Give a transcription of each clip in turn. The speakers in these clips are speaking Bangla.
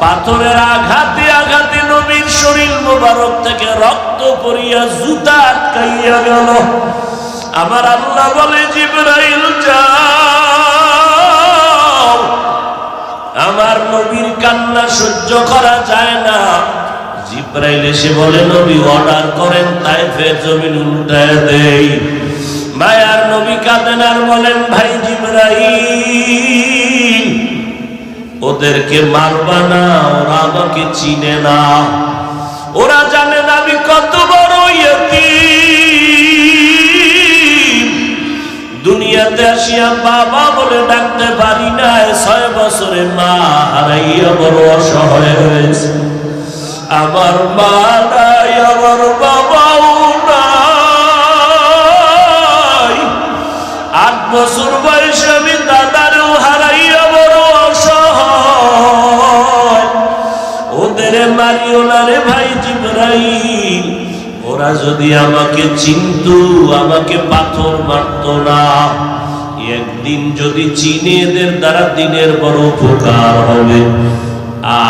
পাথরের আঘাতে আঘাতে নবীর শরীর মোবারক থেকে রক্ত পড়িয়া জুতা আটকাইয়া গেল। আমার আল্লাহ বলে, জিব্রাইল, যাও। আমার নবীর কান্না সহ্য করা যায় না। জিব্রাইল এসে বলে, নবী অর্ডার করেন তাই ফের জমিন উল্টায় দেই। মায়ার নবী কাঁদেন আর বলেন, ভাই জিব্রাইল ওদেরকে মারবা না, ওরা আমাকে চিনে না। ওরা জানে না আমি কত বড়। দুনিয়াতে আসিয়া বাবা বলে ডাকতে পারি না ছয় বছরে মা হারাইয়া বড় অসহায় হয়েছে। আমার মা নাই, আমার বাবাও নাই। আট বছর জিব্রাইল, ওরা যদি আমাকে চিনতো, আমাকে পাথর মারত না। একদিন যদি চিনে এদের দ্বারা দিনের বড় উপকার হবে,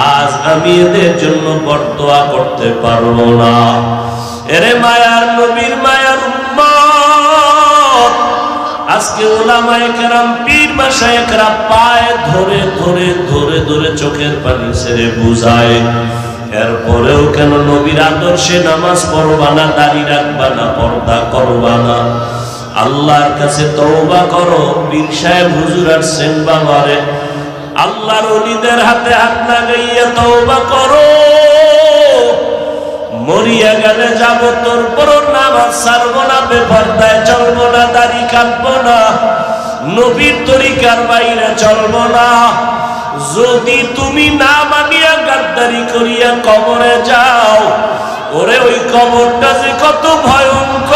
আজ আমি এদের জন্য বর্তোয়া করতে পারব না। এরে মায়ার নবীর মায়ার উম্মত, আজকে ওলামায়ে কেরাম, পীর মাশায়েখরা পায়ে ধরে ধরে ধরে ধরে চোখের পানি ছেড়ে বুঝায়। এরপরেও কেন নবীর আদর্শে নামাজ পড়বা না, দাড়ি রাখবা না, পর্দা করবা না? আল্লাহর কাছে তওবা করো, পীর সাহেব হুজুর আসছেন বাবারে। আল্লাহর অলিদের হাতে হাত লাগাইয়া তওবা করো। মরিয়া গেলে যাব তোর পর, নামাজ ছাড়বো না, বেপরদায় চলবো না, দাড়ি কাটবো না, নবীর তরিকার বাইরে চলবো না। যদি তুমি না মানিয়া গাদ্দারি করিয়া কবরে যাও, ওরে ওই কবরটা যে কত ভয়ঙ্কর।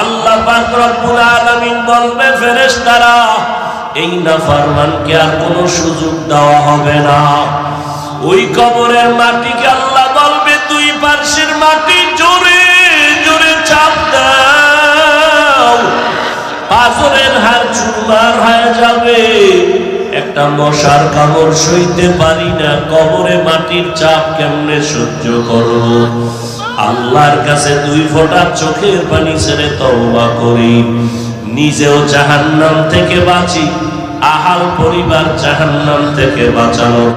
আল্লাহ পাক রব্বুল আলামিন বলবে, ফেরেশতারা, এই নাফরমানকে আর কোনো সুযোগ দেওয়া হবে না। ওই কবরের মাটিকে আল্লাহ বলবে, দুই পার্শ্বের মাটি জোরে জোরে চাপ দাও। পাথরের চুরমার হয়ে যাবে। একটা মশার কামড় সইতে পারি না, কবরে মাটির চাপ কেমনে সহ্য করো আল্লাহর কাছে দুই ফোঁটা চোখের পানি ছেড়ে তওবা করি। নিজেও জাহান্নাম থেকে বাঁচি, আহাল পরিবার জাহান্নাম থেকে বাঁচানো